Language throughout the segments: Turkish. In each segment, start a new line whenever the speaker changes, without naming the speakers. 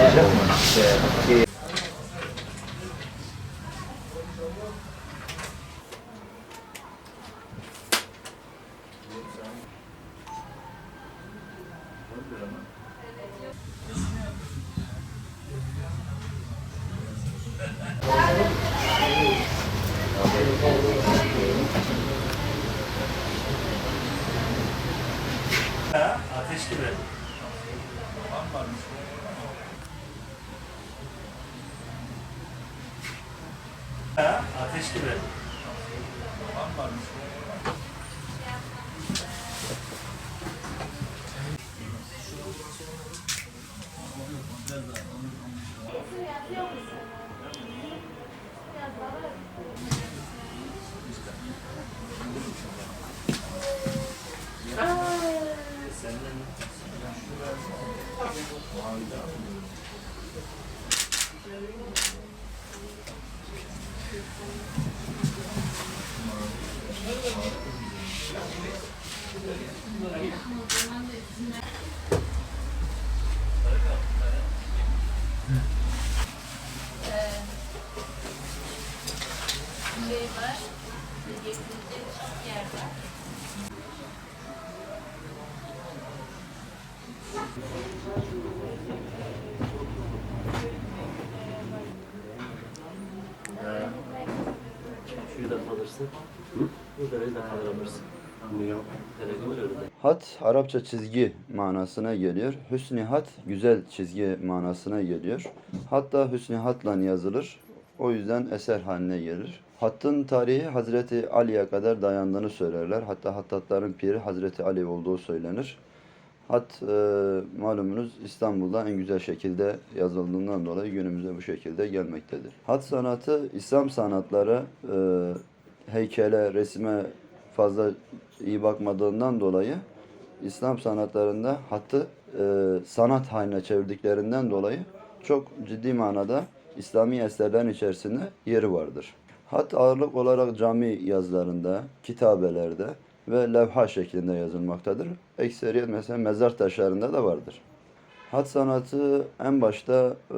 Ateşli mi? Ha, ateşli mi?
şey var. Getirecek çok yer
Hat Arapça çizgi manasına geliyor. Hüsnü hat güzel çizgi manasına geliyor. Hatta hüsnü hatla yazılır. O yüzden eser haline gelir. Hattın tarihi Hazreti Ali'ye kadar dayandığını söylerler. Hatta hattatların piri Hazreti Ali olduğu söylenir. Hat e, malumunuz İstanbul'da en güzel şekilde yazıldığından dolayı günümüze bu şekilde gelmektedir. Hat sanatı İslam sanatları e, heykele, resme fazla iyi bakmadığından dolayı İslam sanatlarında hattı e, sanat haline çevirdiklerinden dolayı çok ciddi manada İslami eserlerin içerisinde yeri vardır. Hat ağırlık olarak cami yazılarında, kitabelerde ve levha şeklinde yazılmaktadır. Ekseriyet mesela mezar taşlarında da vardır. Hat sanatı en başta e,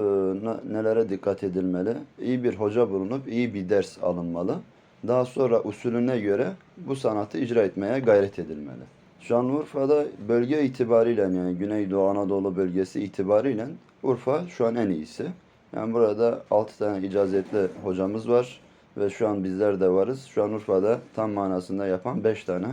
nelere dikkat edilmeli? İyi bir hoca bulunup iyi bir ders alınmalı. Daha sonra usulüne göre bu sanatı icra etmeye gayret edilmeli. Şanlıurfa'da bölge itibariyle yani Güneydoğu Anadolu bölgesi itibariyle Urfa şu an en iyisi. Yani burada 6 tane icazetli hocamız var ve şu an bizler de varız. Şu an Urfa'da tam manasında yapan 5 tane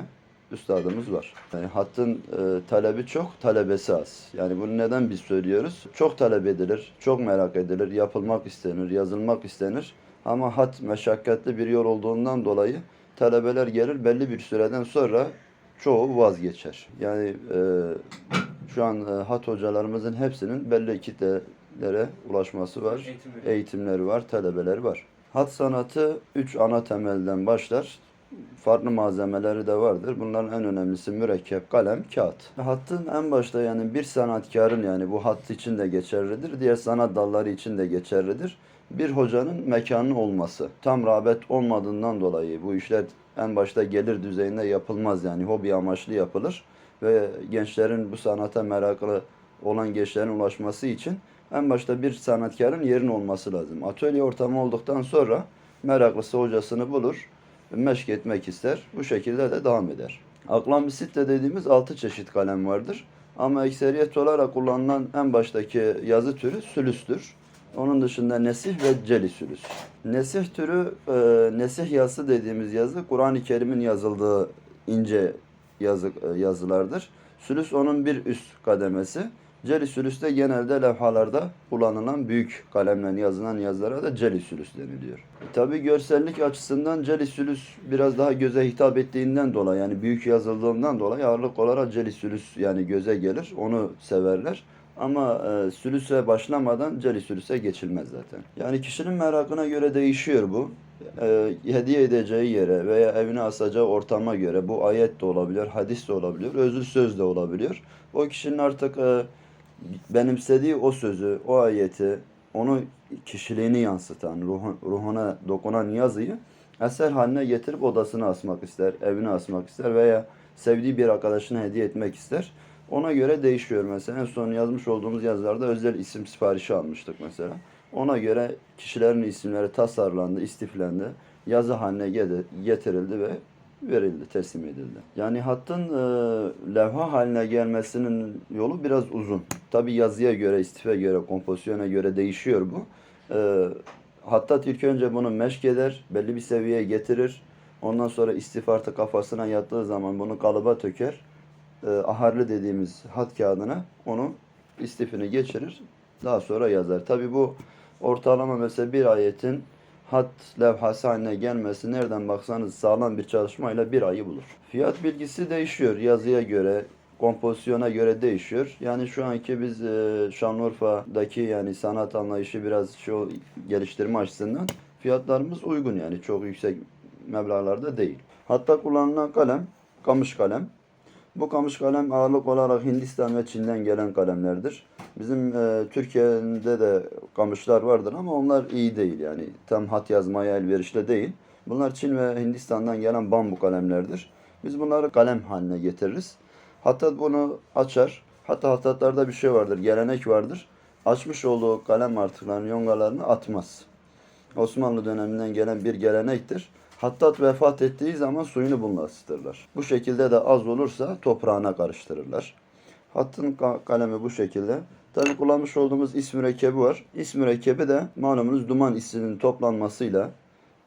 üstadımız var. Yani hattın e, talebi çok, talebesi az. Yani bunu neden biz söylüyoruz? Çok talep edilir, çok merak edilir, yapılmak istenir, yazılmak istenir. Ama hat meşakkatli bir yol olduğundan dolayı talebeler gelir belli bir süreden sonra çoğu vazgeçer. Yani e, şu an e, hat hocalarımızın hepsinin belli kitlelere ulaşması var. Eğitimleri var, talebeleri var. Hat sanatı üç ana temelden başlar. Farklı malzemeleri de vardır. Bunların en önemlisi mürekkep, kalem, kağıt. Hattın en başta yani bir sanatkarın yani bu hat için de geçerlidir. Diğer sanat dalları için de geçerlidir. Bir hocanın mekanı olması. Tam rağbet olmadığından dolayı bu işler en başta gelir düzeyinde yapılmaz yani hobi amaçlı yapılır ve gençlerin bu sanata meraklı olan gençlerin ulaşması için en başta bir sanatkarın yerin olması lazım. Atölye ortamı olduktan sonra meraklısı hocasını bulur, meşk etmek ister. Bu şekilde de devam eder. Aklambisitle dediğimiz altı çeşit kalem vardır. Ama ekseriyet olarak kullanılan en baştaki yazı türü sülüstür. Onun dışında nesih ve celi sülüs. Nesih türü, e, nesih yazısı dediğimiz yazı Kur'an-ı Kerim'in yazıldığı ince yazı, e, yazılardır. Sülüs onun bir üst kademesi. Celi sülüs de genelde levhalarda kullanılan büyük kalemle yazılan yazılara da celi sülüs deniliyor. Tabi görsellik açısından celi sülüs biraz daha göze hitap ettiğinden dolayı yani büyük yazıldığından dolayı ağırlık olarak celi sülüs yani göze gelir. Onu severler. Ama e, sülüse başlamadan celi sülüse geçilmez zaten. Yani kişinin merakına göre değişiyor bu. E, hediye edeceği yere veya evine asacağı ortama göre bu ayet de olabilir, hadis de olabilir, özlü söz de olabiliyor. O kişinin artık e, benimsediği o sözü, o ayeti, onu kişiliğini yansıtan, ruhu- ruhuna dokunan yazıyı eser haline getirip odasına asmak ister, evine asmak ister veya sevdiği bir arkadaşına hediye etmek ister. Ona göre değişiyor mesela. En son yazmış olduğumuz yazılarda özel isim siparişi almıştık mesela. Ona göre kişilerin isimleri tasarlandı, istiflendi, yazı haline getirildi ve verildi, teslim edildi. Yani hattın e, levha haline gelmesinin yolu biraz uzun. Tabi yazıya göre, istife göre, kompozisyona göre değişiyor bu. E, Hattat ilk önce bunu meşk eder, belli bir seviyeye getirir. Ondan sonra istif artık kafasına yattığı zaman bunu kalıba töker. E, aharlı dediğimiz hat kağıdına onu istifini geçirir. Daha sonra yazar. Tabi bu ortalama mesela bir ayetin hat levhası haline gelmesi nereden baksanız sağlam bir çalışmayla bir ayı bulur. Fiyat bilgisi değişiyor yazıya göre, kompozisyona göre değişiyor. Yani şu anki biz e, Şanlıurfa'daki yani sanat anlayışı biraz şu geliştirme açısından fiyatlarımız uygun yani çok yüksek meblağlarda değil. Hatta kullanılan kalem kamış kalem. Bu kamış kalem ağırlık olarak Hindistan ve Çin'den gelen kalemlerdir. Bizim e, Türkiye'de de kamışlar vardır ama onlar iyi değil yani. Tam hat yazmaya elverişli değil. Bunlar Çin ve Hindistan'dan gelen bambu kalemlerdir. Biz bunları kalem haline getiririz. Hatta bunu açar. Hatta hatatlarda bir şey vardır, gelenek vardır. Açmış olduğu kalem artıklarını, yongalarını atmaz. Osmanlı döneminden gelen bir gelenektir. Hattat vefat ettiği zaman suyunu bununla ısıtırlar. Bu şekilde de az olursa toprağına karıştırırlar. Hattın ka- kalemi bu şekilde. Tabi kullanmış olduğumuz is mürekkebi var. İs mürekkebi de malumunuz duman isinin toplanmasıyla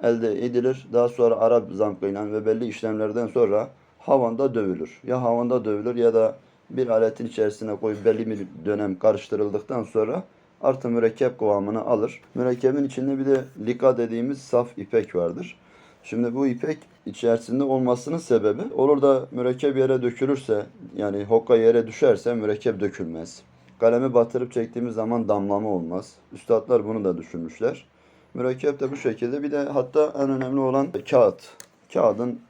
elde edilir. Daha sonra Arap zamkıyla ve belli işlemlerden sonra havanda dövülür. Ya havanda dövülür ya da bir aletin içerisine koyup belli bir dönem karıştırıldıktan sonra artı mürekkep kıvamını alır. Mürekkebin içinde bir de lika dediğimiz saf ipek vardır. Şimdi bu ipek içerisinde olmasının sebebi olur da mürekkep yere dökülürse yani hokka yere düşerse mürekkep dökülmez. Kalemi batırıp çektiğimiz zaman damlama olmaz. Üstadlar bunu da düşünmüşler. Mürekkep de bu şekilde. Bir de hatta en önemli olan kağıt. Kağıdın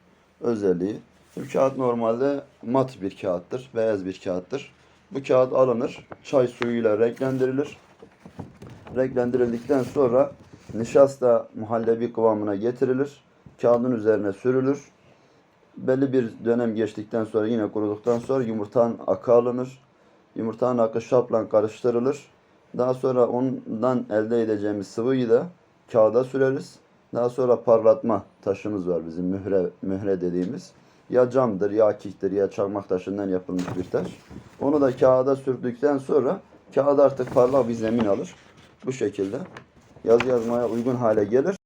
özelliği. Şimdi kağıt normalde mat bir kağıttır. Beyaz bir kağıttır. Bu kağıt alınır. Çay suyuyla renklendirilir. Renklendirildikten sonra nişasta muhallebi kıvamına getirilir. Kağıdın üzerine sürülür. Belli bir dönem geçtikten sonra yine kuruduktan sonra yumurtanın akı alınır. Yumurtanın akı şapla karıştırılır. Daha sonra ondan elde edeceğimiz sıvıyı da kağıda süreriz. Daha sonra parlatma taşımız var bizim mühre, mühre dediğimiz. Ya camdır, ya akiktir, ya çakmak taşından yapılmış bir taş. Onu da kağıda sürdükten sonra kağıt artık parlak bir zemin alır. Bu şekilde yazı yazmaya uygun hale gelir.